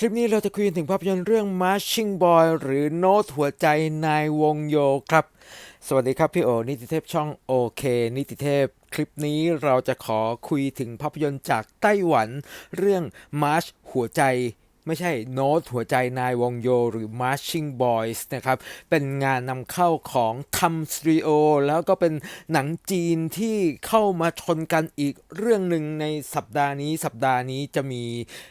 คลิปนี้เราจะคุยถึงภาพยนตร์เรื่อง Marching Boy หรือโน้ตหัวใจนายวงโยครับ สวัสดีครับพี่โอ นิติเทพช่องโอเค นิติเทพ คลิปนี้เราจะขอคุยถึงภาพยนตร์จากไต้หวัน เรื่อง March หัวใจ ไม่ใช่โน้ตหัวใจนายวงโยหรือ Marching Boys นะครับ เป็นงานนำเข้าของทำสตรีโอแล้วก็เป็นหนังจีนที่เข้ามาชนกันอีกเรื่องหนึ่งในสัปดาห์นี้ สัปดาห์นี้จะมี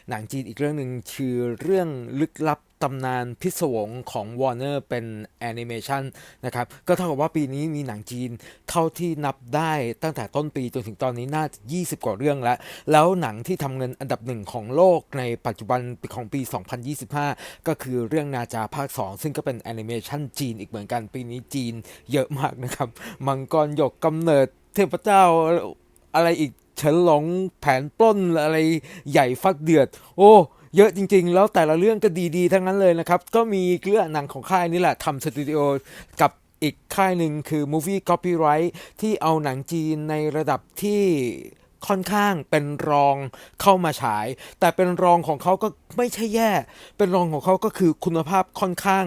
หนังจีนอีกเรื่องหนึ่งคือเรื่องลึกลับ ตำนานพิศวงของ Warner เป็นแอนิเมชันนะครับ ก็เท่ากับว่าปีนี้มีหนังจีนเท่าที่นับได้ตั้งแต่ต้นปีจนถึงตอนนี้น่าจะ20 กว่าเรื่องแล้ว แล้วหนังที่ทำเงินอันดับหนึ่งของโลกในปัจจุบันของปี 2025 ก็คือเรื่องนาจาภาค 2 ซึ่งก็เป็นแอนิเมชันจีนอีกเหมือนกันปีนี้จีนเยอะมากนะครับ มังกรหยกกำเนิดเทพเจ้าอะไรอีก ฉินหลงแผนปล้นอะไรใหญ่ฟักเดือด โอ้เยอะจริงๆ แล้วแต่ละเรื่องก็ดีๆ ทั้งนั้นเลยนะครับ ก็มีเรื่องหนังของค่ายนี่แหละทำสตูดิโอกับอีกค่ายหนึ่งคือ Movie Copyright ที่เอาหนังจีนในระดับที่ค่อนข้างเป็นรองเข้ามาฉาย แต่เป็นรองของเขาก็ไม่ใช่แย่ เป็นรองของเขาก็คือคุณภาพค่อนข้าง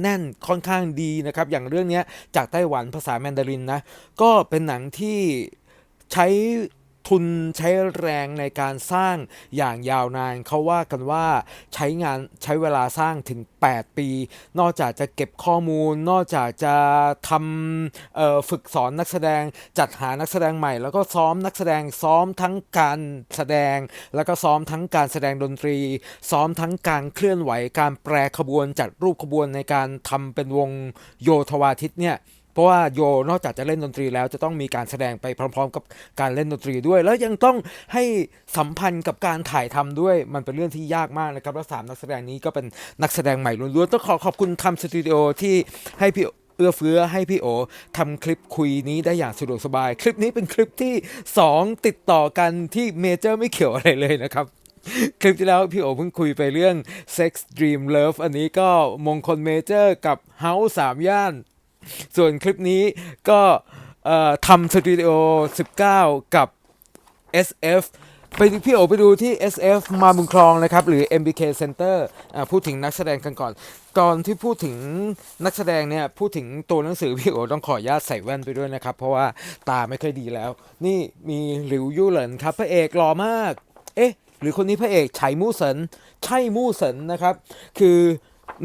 แน่นค่อนข้างดีนะครับ อย่างเรื่องนี้จากไต้หวันภาษาแมนดารินนะ ก็เป็นหนังที่ใช้ ทุนใช้แรงในการสร้างอย่างยาวนาน เขาว่ากันว่าใช้งานใช้เวลาสร้างถึง 8 ปี นอกจากจะเก็บข้อมูล นอกจากจะทำฝึกสอนนักแสดงจัดหานักแสดงใหม่ แล้วก็ซ้อมนักแสดงซ้อมทั้งการแสดง แล้วก็ซ้อมทั้งการแสดงดนตรี ซ้อมทั้งการเคลื่อนไหวการแปรขบวนจัดรูปขบวนในการทำเป็นวงโยธวาทิตเนี่ย เพราะว่าโยนอกจากจะเล่นดนตรีแล้วจะต้องมีการแสดงไปพร้อม ๆ กับการเล่นดนตรีด้วย แล้วยังต้องให้สัมพันธ์กับการถ่ายทำด้วยมันเป็นเรื่องที่ยากมากนะครับแล้วสามนักแสดงนี้ก็เป็นนักแสดงใหม่ล้วนๆต้องขอขอบคุณทำสตูดิโอที่ให้พี่เอื้อเฟื้อให้พี่โอทำคลิปคุยนี้ได้อย่างสะดวกสบาย คลิปนี้เป็นคลิปที่ 2 ติดต่อกันที่เมเจอร์ไม่เกี่ยวอะไรเลยนะครับ คลิปที่แล้วพี่โอเพิ่งคุยไปเรื่อง Sex Dream Love อันนี้ก็มงคลเมเจอร์กับ House สามย่าน ส่วนคลิปนี้ก็ทำสตูดิโอ 19 กับ SF ไปพี่โอไปดูที่ SF มาบุญคลองนะครับ หรือ MBK Center อพูดถึงนักแสดงกันก่อน ตอนที่พูดถึงนักแสดงเนี่ย พูดถึงตัวหนังสือพี่โอต้องขออนุญาตใส่แว่นไปด้วยนะครับ เพราะว่าตาไม่ค่อยดีแล้ว นี่มีหลิวยู่เหลินครับ พระเอกหล่อมาก เอ๊ะ หรือคนนี้พระเอกไฉมู่เสินใช่มู่เสินนะครับ คือ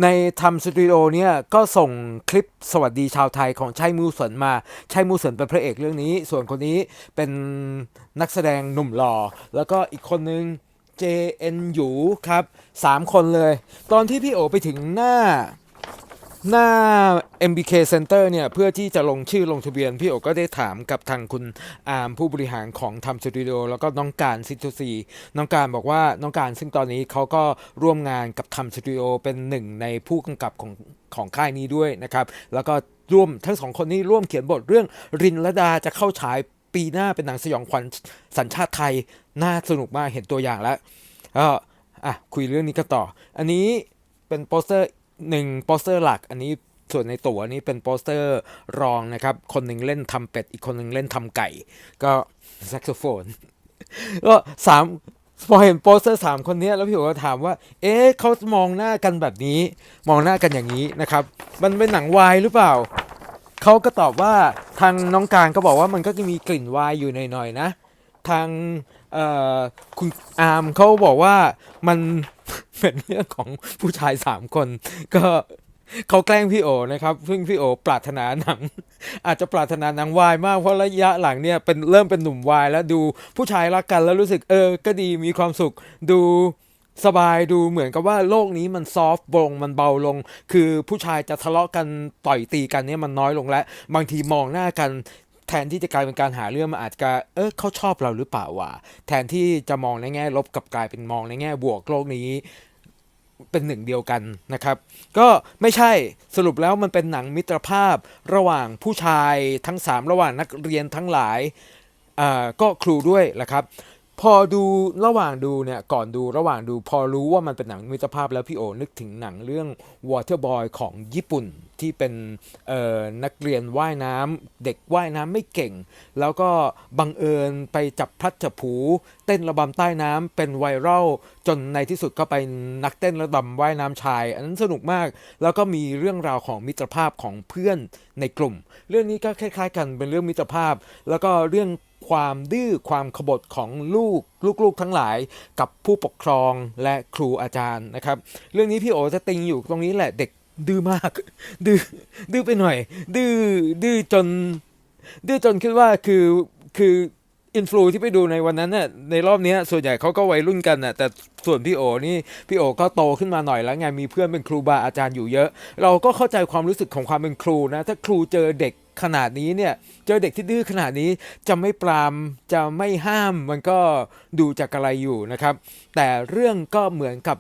ในทำสตูดิโอเนี่ยก็ส่งคลิปสวัสดีชาวไทยของชัยมูสินมาชัยมูสินเป็นพระเอกเรื่องนี้ ส่วนคนนี้เป็นนักแสดงหนุ่มหล่อ แล้วก็อีกคนนึง JN หยูครับสามคนเลย ตอนที่พี่โอไปถึงหน้า หน้า MBK Center เนี่ยเพื่อที่จะลงชื่อลงทะเบียน พี่โอก็ได้ถามกับทางคุณอาร์มผู้บริหารของทำสตูดิโอแล้วก็น้องการซิทูซีน้องการบอกว่าน้องการซึ่งตอนนี้เขาก็ร่วมงานกับทำสตูดิโอเป็นหนึ่งในผู้กำกับของของค่ายนี้ด้วยนะครับ แล้วก็ร่วมทั้งสองคนนี้ร่วมเขียนบทเรื่องรินละดาจะเข้าฉายปีหน้าเป็นหนังสยองขวัญสัญชาติไทย น่าสนุกมากเห็นตัวอย่างแล้วก็อะคุยเรื่องนี้กันต่อ อันนี้เป็นโปสเตอร์ หนึ่งโปสเตอร์หลัก อันนี้ส่วนในตั๋วนี้เป็นโปสเตอร์รองนะครับ คนหนึ่งเล่นทำเป็ด อีกคนหนึ่งเล่นทำไก่ ก็แซกโซโฟนก็สามพอเห็นโปสเตอร์สามคนนี้แล้วพี่โอก็ถามว่า เอ๊ะเขามองหน้ากันแบบนี้ มองหน้ากันอย่างนี้นะครับ มันเป็นหนังวายหรือเปล่าเขาก็ตอบว่าทางน้องการก็บอกว่ามันก็จะมีกลิ่นวายอยู่หน่อยๆนะ ทางคุณอาร์มเขาบอกว่ามัน เป็นเรื่องของผู้ชายสามคน ก็เขาแกล้งพี่โอนะครับซึ่งพี่โอปรารถนาหนัง อาจจะปรารถนาหนังวายมากเพราะระยะหลังเนี่ยเป็นเริ่มเป็นหนุ่มวายแล้วดูผู้ชายรักกันแล้วรู้สึกเออ ก็ดีมีความสุขดูสบายดูเหมือนกับว่าโลกนี้มันซอฟต์ลงมันเบาลง คือผู้ชายจะทะเลาะกันต่อยตีกันเนี่ยมันน้อยลงแล้ว บางทีมองหน้ากัน แทนที่จะกลายเป็นการหาเรื่องมันอาจจะเออเขาชอบเราหรือเปล่าวะแทนที่จะมองในแง่ลบกับกลายเป็นมองในแง่บวกโลกนี้เป็นหนึ่งเดียวกันนะครับ ก็ไม่ใช่สรุปแล้วมันเป็นหนังมิตรภาพระหว่างผู้ชายทั้ง 3 ระหว่างนักเรียนทั้งหลายอ่าก็ครูด้วยแหละครับ พอดูระหว่างดูเนี่ยก่อนดูระหว่างดู พอรู้ว่ามันเป็นหนังมิตรภาพแล้วพี่โอนึกถึงหนังเรื่อง Waterboy ของญี่ปุ่นที่เป็นนักเรียนว่ายน้ำเด็กว่ายน้ำไม่เก่ง แล้วก็บังเอิญไปจับพลัดจับผู เต้นระบำใต้น้ำเป็นไวรัลจนในที่สุดก็ไปนักเต้นระบำว่ายน้ำชาย อันนั้นสนุกมาก แล้วก็มีเรื่องราวของมิตรภาพของเพื่อนในกลุ่ม เรื่องนี้ก็คล้ายๆ กันเป็นเรื่องมิตรภาพ แล้วก็เรื่อง ความดื้อความขบฏของลูกลูกๆทั้งหลายกับผู้ปกครองและครูอาจารย์นะครับ เรื่องนี้พี่โอจะติงอยู่ตรงนี้แหละเด็กดื้อมาก ดื้อดื้อไปหน่อย ดื้อดื้อจน ดื้อจนคิดว่าคือคืออินฟลูที่ไปดูในวันนั้นน่ะในรอบเนี้ยส่วนใหญ่เขาก็วัยรุ่นกันน่ะแต่ส่วนพี่โอนี่พี่โอก็โตขึ้นมาหน่อยแล้วไงมีเพื่อนเป็นครูบาอาจารย์อยู่เยอะ เราก็เข้าใจความรู้สึกของความเป็นครูนะถ้าครูเจอเด็ก ขนาดนี้เนี่ยเจอเด็กที่ดื้อขนาดนี้จะไม่ปรามจะไม่ห้ามมันก็ดูจากอะไรอยู่นะครับ แต่เรื่องก็เหมือนกับ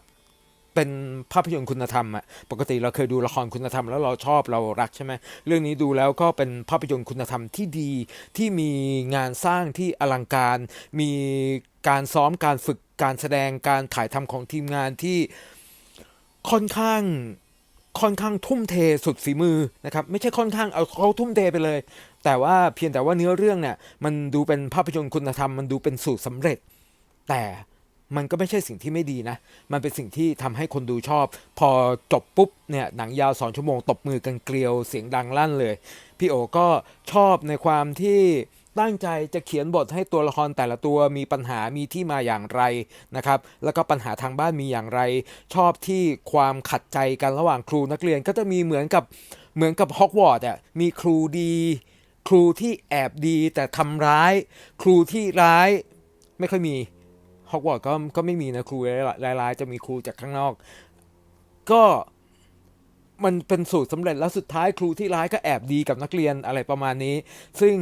เป็นภาพยนตร์คุณธรรมอะปกติเราเคยดูละครคุณธรรมแล้วเราชอบเรารักใช่ไหมเรื่องนี้ดูแล้วก็เป็นภาพยนตร์คุณธรรมที่ดีที่มีงานสร้างที่อลังการ มีการซ้อมการฝึกการแสดงการถ่ายทำของทีมงานที่ค่อนข้าง ค่อนข้างทุ่มเทสุดฝีมือนะครับไม่ใช่ค่อนข้างเอาเขาทุ่มเทไปเลย แต่ว่าเพียงแต่ว่าเนื้อเรื่องเนี่ยมันดูเป็นภาพยนตร์คุณธรรมมันดูเป็นสูตรสำเร็จ แต่มันก็ไม่ใช่สิ่งที่ไม่ดีนะ มันเป็นสิ่งที่ทำให้คนดูชอบ พอจบปุ๊บเนี่ยหนังยาวสองชั่วโมงตบมือกันเกลียวเสียงดังลั่นเลย พี่โอก็ชอบในความที่ ตั้งใจจะเขียนบทให้ตัวละครแต่ละตัวมีปัญหามีที่มาอย่างไรนะครับ แล้วก็ปัญหาทางบ้านมีอย่างไร ชอบที่ความขัดใจกันระหว่างครูนักเรียนก็จะมีเหมือนกับเหมือนกับฮอกวอตส์อะมีครูดี ครูที่แอบดีแต่ทำร้าย ครูที่ร้ายไม่ค่อยมีฮอกวอตส์ก็ก็ไม่มีนะครูร้ายๆจะมีครูจากข้างนอก ก็มันเป็นสูตรสำเร็จแล้วสุดท้ายครูที่ร้ายก็แอบดีกับนักเรียนอะไรประมาณนี้ ซึ่ง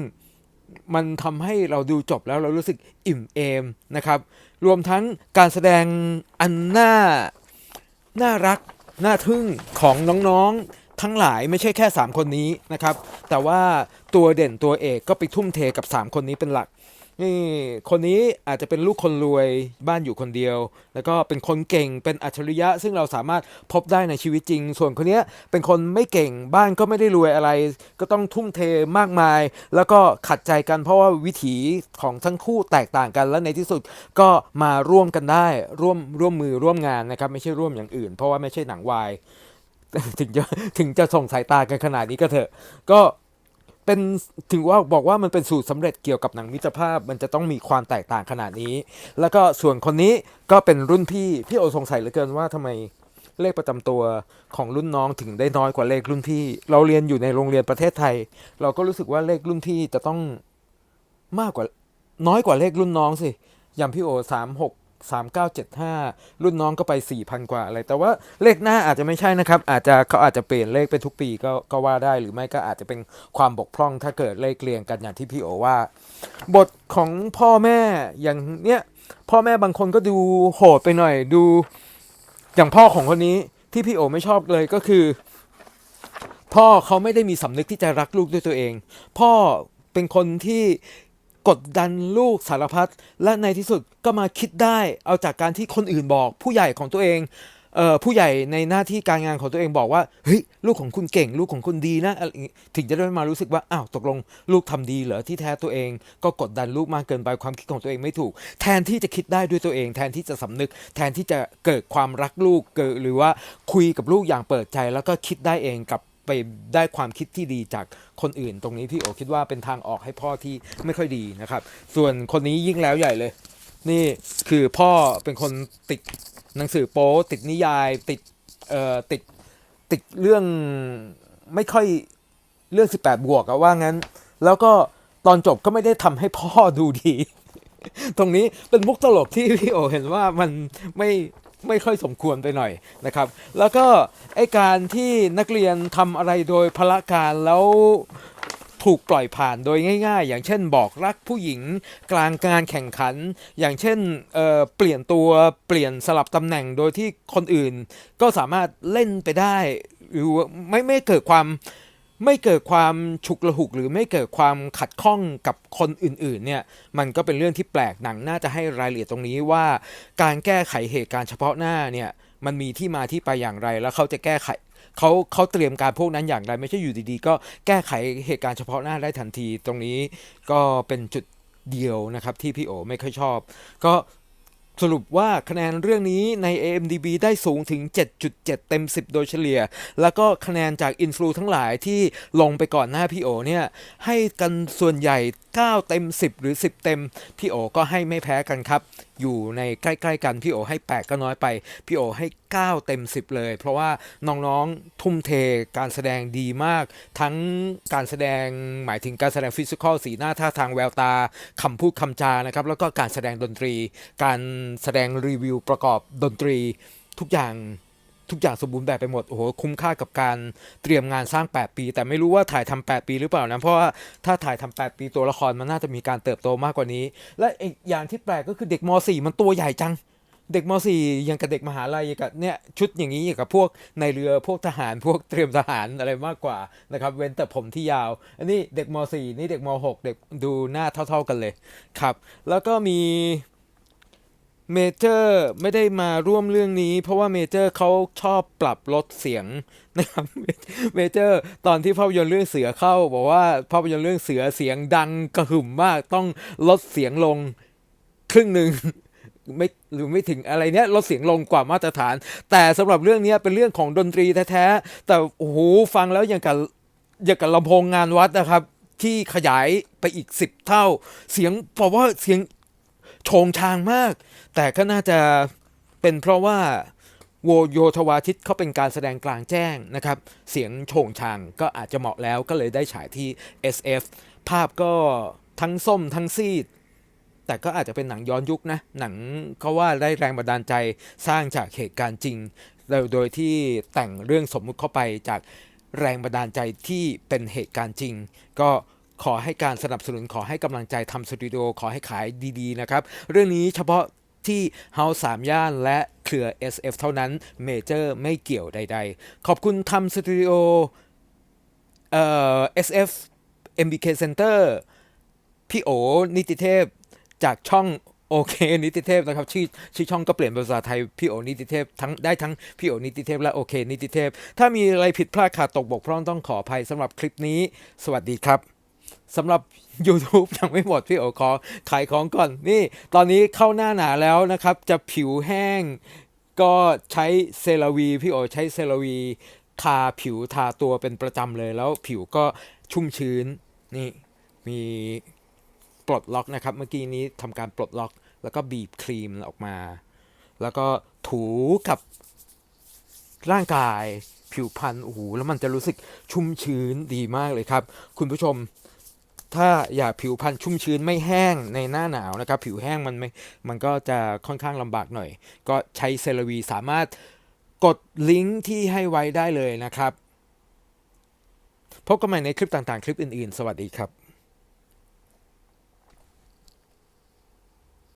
มันทำให้เราดูจบแล้วเรารู้สึกอิ่มเอมนะครับ รวมทั้งการแสดงอันน่าน่ารักน่าทึ่งของน้องๆทั้งหลายไม่ใช่แค่ 3 คนนี้นะครับ แต่ว่าตัวเด่นตัวเอกก็ไปทุ่มเทกับ 3 คนนี้เป็นหลัก นี่คนนี้อาจจะเป็นลูกคนรวยบ้านอยู่คนเดียว แล้วก็เป็นคนเก่งเป็นอัจฉริยะ ซึ่งเราสามารถพบได้ในชีวิตจริง ส่วนคนเนี้ยเป็นคนไม่เก่งบ้านก็ไม่ได้รวยอะไร ก็ต้องทุ่มเทมากมาย แล้วก็ขัดใจกันเพราะว่าวิถีของทั้งคู่แตกต่างกันและในที่สุดก็มาร่วมกันได้ร่วมร่วมมือร่วมงานนะครับไม่ใช่ร่วมอย่างอื่น เพราะว่าไม่ใช่หนังวายถึงจะถึงจะส่งสายตากันขนาดนี้ก็เถอะก็ เป็นถึงว่าบอกว่ามันเป็นสูตรสำเร็จเกี่ยวกับหนังมิตรภาพ มันจะต้องมีความแตกต่างขนาดนี้ แล้วก็ส่วนคนนี้ก็เป็นรุ่นพี่ พี่โอสงสัยเหลือเกินว่าทำไมเลขประจำตัวของรุ่นน้องถึงได้น้อยกว่าเลขรุ่นพี่ เราเรียนอยู่ในโรงเรียนประเทศไทย เราก็รู้สึกว่าเลขรุ่นพี่จะต้องมากกว่าน้อยกว่าเลขรุ่นน้องสิอย่างพี่โอสามหก สามเก้าเจ็ดห้ารุ่นน้องก็ไปสี่พันกว่าอะไร แต่ว่าเลขหน้าอาจจะไม่ใช่นะครับ อาจจะเขาอาจจะเปลี่ยนเลขไปทุกปีก็ก็ว่าได้ หรือไม่ก็อาจจะเป็นความบกพร่องถ้าเกิดเลขเรียงกันอย่างที่พี่โอว่า บทของพ่อแม่อย่างเนี้ยพ่อแม่บางคนก็ดูโหดไปหน่อยดู อย่างพ่อของคนนี้ที่พี่โอไม่ชอบเลยก็คือ พ่อเขาไม่ได้มีสำนึกที่จะรักลูกด้วยตัวเอง พ่อเป็นคนที่ กดดันลูกสารพัดและในที่สุดก็มาคิดได้เอาจากการที่คนอื่นบอกผู้ใหญ่ของตัวเองเอ่อผู้ใหญ่ในหน้าที่การงานของตัวเองบอกว่าเฮ้ยลูกของคุณเก่ง ลูกของคุณดีนะอะไรถึงจะได้มารู้สึกว่าอ้าวตกลงลูกทำดีเหรอที่แท้ตัวเอง ก็กดดันลูกมากเกินไปความคิดของตัวเองไม่ถูก แทนที่จะคิดได้ด้วยตัวเอง แทนที่จะสำนึก แทนที่จะเกิดความรักลูกเกิดหรือว่าคุยกับลูกอย่างเปิดใจ แล้วก็คิดได้เองกับ ไปได้ความคิดที่ดีจากคนอื่น ตรงนี้พี่โอคิดว่าเป็นทางออกให้พ่อที่ไม่ค่อยดีนะครับ ส่วนคนนี้ยิ่งแล้วใหญ่เลย นี่คือพ่อเป็นคนติดหนังสือโป๊ติดนิยายติดเอ่อติดติดเรื่องไม่ค่อยเรื่อง 18 บวกอะว่างั้น แล้วก็ตอนจบก็ไม่ได้ทำให้พ่อดูดี ตรงนี้เป็นมุกตลกที่พี่โอเห็นว่ามันไม่ ไม่ค่อยสมควรไปหน่อยนะครับ แล้วก็ไอการที่นักเรียนทำอะไรโดยพละการแล้วถูกปล่อยผ่านโดยง่าย ๆ อย่างเช่นบอกรักผู้หญิงกลางการแข่งขัน อย่างเช่นเเปลี่ยนตัวเปลี่ยนสลับตำแหน่งโดยที่คนอื่น ก็สามารถเล่นไปได้ หรือไม่ไม่เกิดความ ไม่เกิดความฉุกละหุกหรือไม่เกิดความขัดข้องกับคนอื่นๆเนี่ยมันก็เป็นเรื่องที่แปลกหนังน่าจะให้รายละเอียดตรงนี้ว่า การแก้ไขเหตุการณ์เฉพาะหน้าเนี่ยมันมีที่มาที่ไปอย่างไร แล้วเขาจะแก้ไขเขาเขาเตรียมการพวกนั้นอย่างไร ไม่ใช่อยู่ดีๆ ก็แก้ไขเหตุการณ์เฉพาะหน้าได้ทันทีตรงนี้ก็เป็นจุดเดียวนะครับที่พี่โอไม่ค่อยชอบ ก็ สรุปว่าคะแนนเรื่องนี้ใน AMDB ได้สูงถึง 7.7 เต็ม 10 โดยเฉลี่ย แล้วก็คะแนนจากอินฟลูทั้งหลายที่ลงไปก่อนหน้าพี่โอเนี่ย ให้กันส่วนใหญ่ 9 เต็ม 10 หรือ 10 เต็ม พี่โอก็ให้ไม่แพ้กันครับ อยู่ในใกล้ๆกัน พี่โอให้ 8 ก็น้อยไป พี่โอให้ 9 เต็ม 10 เลย เพราะว่าน้องๆทุ่มเทการแสดงดีมาก ทั้งการแสดงหมายถึงการแสดงฟิสิกอลสีหน้าท่าทางแววตาคำพูดคำจานะครับ แล้วก็การแสดงดนตรี การแสดงรีวิวประกอบดนตรีทุกอย่าง ทุกอย่างสมบูรณ์แบบไปหมดโอ้โหคุ้มค่ากับการเตรียมงานสร้าง 8 ปี แต่ไม่รู้ว่าถ่ายทำ8ปีหรือเปล่านะเพราะว่าถ้าถ่ายทำ8ปีตัวละครมันน่าจะมีการเติบโตมากกว่านี้ และอีกอย่างที่แปลกก็คือเด็กม .4 มันตัวใหญ่จังเด็กม .4 ยังกับเด็กมหาลัยอย่างกับเนี่ยชุดอย่างนี้อย่างกับพวกในเรือพวกทหารพวกเตรียมทหารอะไรมากกว่านะครับ เว้นแต่ผมที่ยาว อันนี้เด็กม .4 นี่เด็กม .6 เด็กดูหน้าเท่า ๆกันเลยครับ แล้วก็มี เมเจอร์ไม่ได้มาร่วมเรื่องนี้ เพราะว่าเมเจอร์เขาชอบปรับลดเสียงนะครับเมเจอร์ตอนที่ภาพยนตร์เรื่องเสือเข้า บอกว่าภาพยนตร์เรื่องเสือเสียงดังกระหึ่มมากต้องลดเสียงลงครึ่งหนึ่งไม่หรือไม่ถึงอะไรเนี้ยลดเสียงลงกว่ามาตรฐาน แต่สำหรับเรื่องนี้เป็นเรื่องของดนตรีแท้ๆแต่โอ้โหฟังแล้วอย่างกับอย่างกับลำโพงงานวัดนะครับ ที่ขยายไปอีกสิบเท่า เสียงบอกว่าเสียง โชงชางมาก แต่ก็น่าจะเป็นเพราะว่าโวโยธวาทิตเขาเป็นการแสดงกลางแจ้งนะครับ เสียงโฉงชางก็อาจจะเหมาะแล้วก็เลยได้ฉายที่ SF ภาพก็ทั้งส้มทั้งซีด แต่ก็อาจจะเป็นหนังย้อนยุคนะ หนังเขาว่าได้แรงบันดาลใจสร้างจากเหตุการณ์จริง โดยโดยที่แต่งเรื่องสมมุติเข้าไปจากแรงบันดาลใจที่เป็นเหตุการณ์จริง ก็ ขอให้การสนับสนุนขอให้กำลังใจทำสตูดิโอขอให้ขายดีๆนะครับ เรื่องนี้เฉพาะที่ House 3ย่านและเครือ SF เท่านั้นเมเจอร์ไม่เกี่ยวใด ๆ ขอบคุณทำสตูดิโอเอ่อ SF MBK Center พี่โอนิติเทพจากช่องโอเคนิติเทพนะครับชื่อชื่อช่องก็เปลี่ยนภาษาไทยพี่โอนิติเทพทั้งได้ทั้งพี่โอนิติเทพและโอเคนิติเทพ ถ้ามีอะไรผิดพลาดขาดตกบกพร่องต้องขออภัยสำหรับคลิปนี้ สวัสดีครับ สำหรับ YouTube ยังไม่หมดพี่โอขอขายของก่อน นี่ ตอนนี้เข้าหน้าหนาแล้วนะครับ จะผิวแห้ง ก็ใช้เซราวีพี่โอใช้เซราวีทาผิวทาตัวเป็นประจำเลย แล้วผิวก็ชุ่มชื้น นี่มีปลดล็อกนะครับ เมื่อกี้นี้ทำการปลดล็อก แล้วก็บีบครีมออกมา แล้วก็ถูกับร่างกายผิวพรรณโอ้โหแล้วมันจะรู้สึกชุ่มชื้นดีมากเลยครับ คุณผู้ชม ถ้าอยากผิวพรรณชุ่มชื้นไม่แห้งในหน้าหนาวนะครับ ผิวแห้งมันไม่มันก็จะค่อนข้างลำบากหน่อย ก็ใช้เซรวีสามารถกดลิงก์ที่ให้ไว้ได้เลยนะครับ พบกันใหม่ในคลิปต่างๆ คลิปอื่นๆ สวัสดีครับ